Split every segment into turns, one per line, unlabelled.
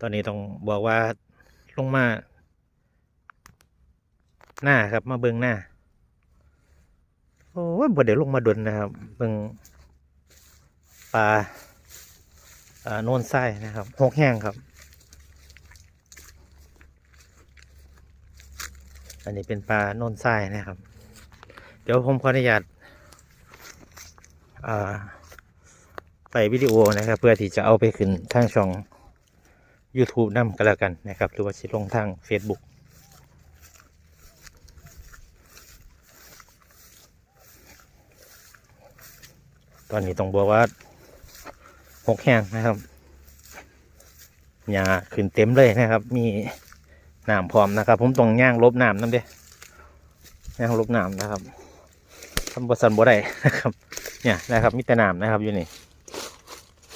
ตอนนี้ต้องบอกว่าลงมา หน้าครับมาเบิงหน้า โอ้ยบ่เดี๋ยวลงมาดนนะครับ เบิงปลาโนนไส้นะครับหกแห้งครับ อันนี้เป็นปลาโนนไส้นะครับ เดี๋ยวผมขออนุญาตไปวิดีโอนะครับ เพื่อที่จะเอาไปขึ้นทางช่อง YouTube นำก็แล้วกันนะครับ หรือว่าสิลงทาง Facebook ตอนนี้ต้องบอกว่าหกแห้งนะครับหญ้าขึ้นเต็มเลยนะครับ มีน้ำพร้อมนะครับ ผมต้องย่างลบน้ำนั่นเด้ย่างลบน้ำนะครับทำบสันบ่ได้นะครับ เนี่ยนะครับ มีแต่น้ำนะครับอยู่นี่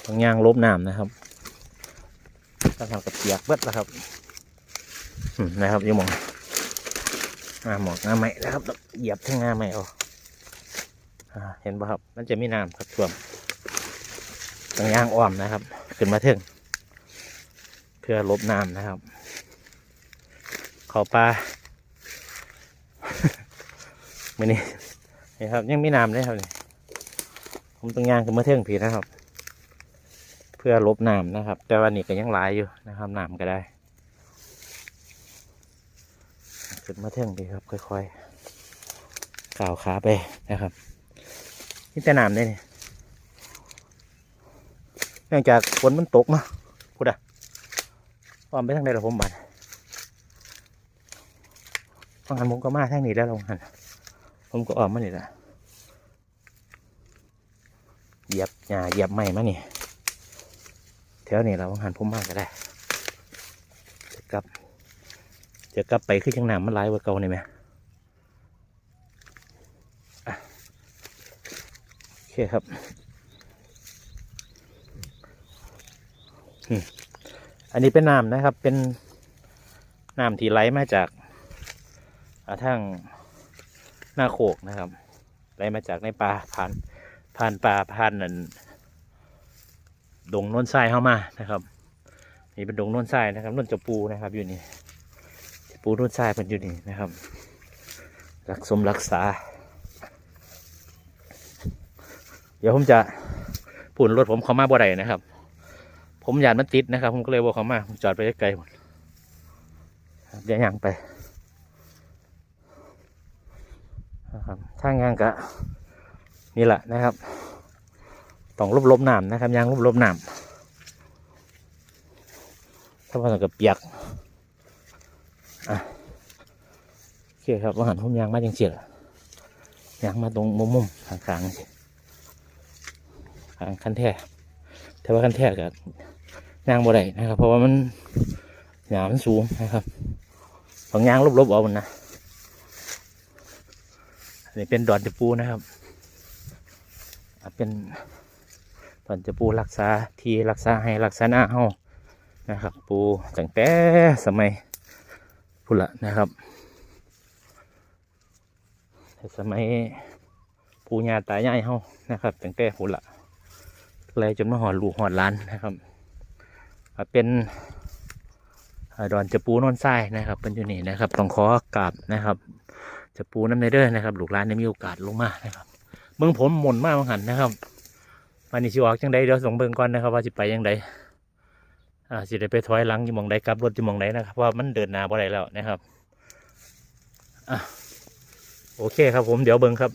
ต้องย่างลบน้ำนะครับ ต้องทำกับเปียกเบิดแล้วครับนะครับยู่หมองงาหมอกงาใหม่นะครับเหยียบทั้งงาใหม่เอาอ่าเห็นป่ะครับมันจะมีน้ำครับท่วมต้องย่างอ้อมนะครับ ขึ้นมาถึงเพื่อลบน้ำนะครับ ขอปลาไม่นี้นี่ครับยังไมีน้ำเลยครับนี่ผมต้องย่างขึ้นมาเทิงผีนะครับ เพื่อลบน้ำนะครับ แต่ว่านี่ก็ยังหลายอยู่นะครับน้ำก็ได้ขึ้นมาเทิงดีครับ ค่อยๆก่าวขาไปนะครับนี่แต่น้ำได้นี่ยเนื่องจากฝนมันตกเนาะพูดอะว่าไปทางใดละผมบัดบางหันผมก็มาทางนี้แล้วลงหันผมก็ออกมานี่ละเหยียบหญ้าเหยียบไม้มาเนี่แถ วนี้เราหันผมมากก็ได้จะกลับ จะกลับไปขึ้นจังหนามมันหลายกว่าเก่านี่ไหมโอเคครับอันนี้เป็นน้ำนะครับ เป็นน้ำที่ไหลมาจากาทางหน้าโขกนะครับไหลมาจากในป่าผ่านผ่านป่าผ่านนั่น ดงน้นทรายเข้ามานะครับนี่เป็นดงน้นทรายนะครับน้นจะปูนะครับอยู่นี่ปูน้นทรายมันอยู่นี่นะครับ รักสมรักษา เดี๋ยวผมจะปุ่นรถผมเข้ามาบ่ได้นะครับ ผมยากมันติดนะครับ ผมก็เลยบอกเขามาผมจอดไปไกลหมดเดี๋ยวย่างไปนะครับทางยางกะนี่แหละนะครับ ต้องลบลบน้ำนะครับยางลบลบน้ำถ้าว่ากับเปียกอะโอเคครับว่าหันผมยางมาจังเสียยางมาตรงมุมมุมข้างๆสิข้างคันแท้แต่ว่าคันแท้กับยางบ่ได้นะครับ เพราะว่ามันหยามันสูงนะครับต้องยางลบๆเอามันนะอันนี้เป็นดอนจะปูนะครับ เป็น ดอนจะปูรักษาที่รักษาให้รักษาหน้าเฮานะครับ ปูตั้งแต่สมัยพุ่นละนะครับแต่สมัยปูญาตายายเฮานะครับตั้งแต่พุ่นละเลยจนมาหอดลูกหอดล้านนะครับเป็นอดอนจะปูนอนทรายนะครับเป็นอยู่นี่นะครับต้องขอกราบนะครับ จะปูน้ำในเด้อนะครับลูกหลานได้มีโอกาสลงมานะครับเมืองผมหม่นมากหันนะครับ วันนี้ชิวออกจังใดเดี๋ยวส่งเบิ่งก่อนนะครับว่าจะไปยังไงอ่าสิได้ไปถอยหลังอยู่มองใดกลับรถอยู่มองใดนะครับเพราะว่ามันเดินหน้าบ่ได้แล้วนะครับอะโอเคครับผมเดี๋ยวเบิ่งครับ